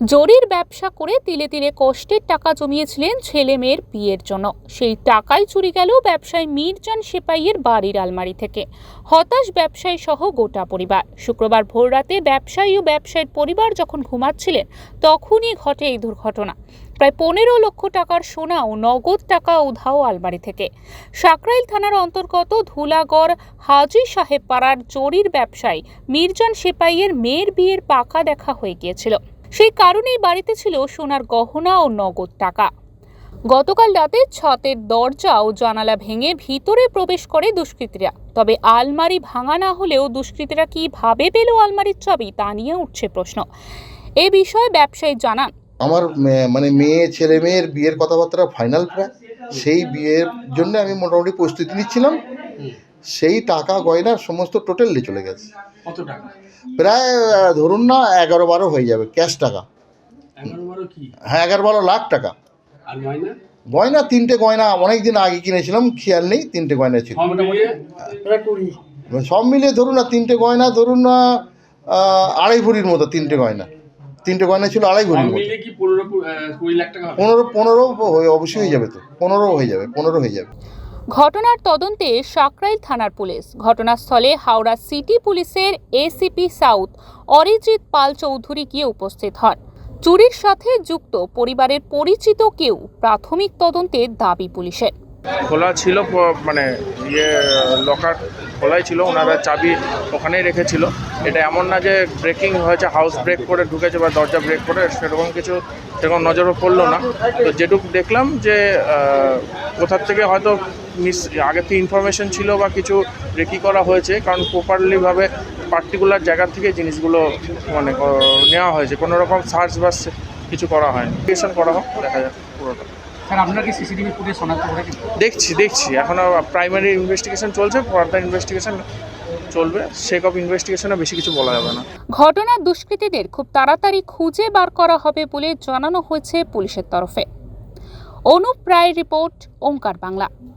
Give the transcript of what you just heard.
জরির ব্যবসা করে তিলে তিলে কষ্টের টাকা জমিয়েছিলেন ছেলে মেয়ের বিয়ের জন্য। সেই টাকাই চুরি গেল ব্যবসায়ী মিরজান সেপাইয়ের বাড়ির আলমারি থেকে। হতাশ ব্যবসায়ী সহ গোটা পরিবার। শুক্রবার ভোররাতে ব্যবসায়ী ও ব্যবসায়ীর পরিবার যখন ঘুমাচ্ছিলেন, তখনই ঘটে এই দুর্ঘটনা। প্রায় পনেরো লক্ষ টাকার সোনা ও নগদ টাকা উধাও আলমারি থেকে। সাকরাইল থানার অন্তর্গত ধুলাগড় হাজি সাহেব পাড়ার জরির ব্যবসায়ী মিরজান সেপাইয়ের মেয়ের বিয়ের পাকা দেখা হয়ে গিয়েছিল। সেই কারণেই বাড়িতে ছিল সোনার গহনা ও নগদ টাকা। গতকাল রাতে ছাদের দরজা ও জানালা ভেঙে ভিতরে প্রবেশ করে দুষ্কৃতীরা। তবে আলমারি ভাঙা না হলেও দুষ্কৃতীরা কীভাবে পেল আলমারির চাবি তা নিয়ে উঠছে প্রশ্ন। এ বিষয়ে ব্যবসায়ী জানান। আমার মানে মেয়ে, ছেলে মেয়ের বিয়ের কথাবার্তা ফাইনাল প্রায়। সেই বিয়ের জন্য আমি মোটামুটি প্রস্তুতি নিচ্ছিলাম। সেই টাকা গয়না সমস্ত টোটালি চলে গেছে। কত টাকা? প্রায় ধরুন না এগারো বারো হয়ে যাবে ক্যাশ টাকা। হ্যাঁ এগারো বারো লাখ টাকা। গয়না তিনটে গয়না অনেক দিন আগে কিনেছিলাম খেয়াল নেই তিনটে গয়না ছিল। সব মিলিয়ে? ধরুন না তিনটে গয়না ধরুন না আড়াই ভরির মতো তিনটে গয়না। তিনটে গয়না ছিল আড়াই ভরির মতো। পনেরো কু- আহ, কুড়ি লাখ টাকা হবে? পনেরো হয়ে- অবশ্যই হয়ে যাবে তো। পনেরো হয়ে যাবে পনেরো হয়ে যাবে। ঘটনার তদন্তে সাকরাইল থানার পুলিশ। ঘটনাস্থলে হাওড়া সিটি পুলিশের এসিপি সাউথ অরিজিৎ পাল চৌধুরী গিয়ে উপস্থিত হন। চুরির সাথে যুক্ত পরিবারের পরিচিত কেউ প্রাথমিক তদন্তে দাবি পুলিশের। খোলা ছিল মানে ইয়ে লকার খোলাই ছিল, ওনারা চাবি ওখানেই রেখেছিল। এটা এমন না যে ব্রেকিং হয়েছে, হাউস ব্রেক করে ঢুকেছে বা দরজা ব্রেক করে, সেরকম কিছু সেরকম নজরও পড়ল না। তো যেটুকু দেখলাম যে কোথার থেকে হয়তো মিস, আগে থেকে ইনফরমেশন ছিল বা কিছু রেকি করা হয়েছে, কারণ প্রপারলিভাবে পার্টিকুলার জায়গা থেকে জিনিসগুলো মানে নেওয়া হয়েছে। কোনো রকম সার্চ বা কিছু করা হয়নি। করা হোক, দেখা যাক পুরোটা। দেখছি দেখছি। এখনও প্রাইমারি ইনভেস্টিগেশন চলছে ফার্দার ইনভেস্টিগেশন চলবে। সেক অফ ইনভেস্টিগেশনে বেশি কিছু বলা যাবে না। ঘটনার দুষ্কৃতীদের খুব তাড়াতাড়ি খুঁজে বার করা হবে বলে জানানো হয়েছে পুলিশের তরফে। অনুপ রায় রিপোর্ট ওঙ্কার বাংলা।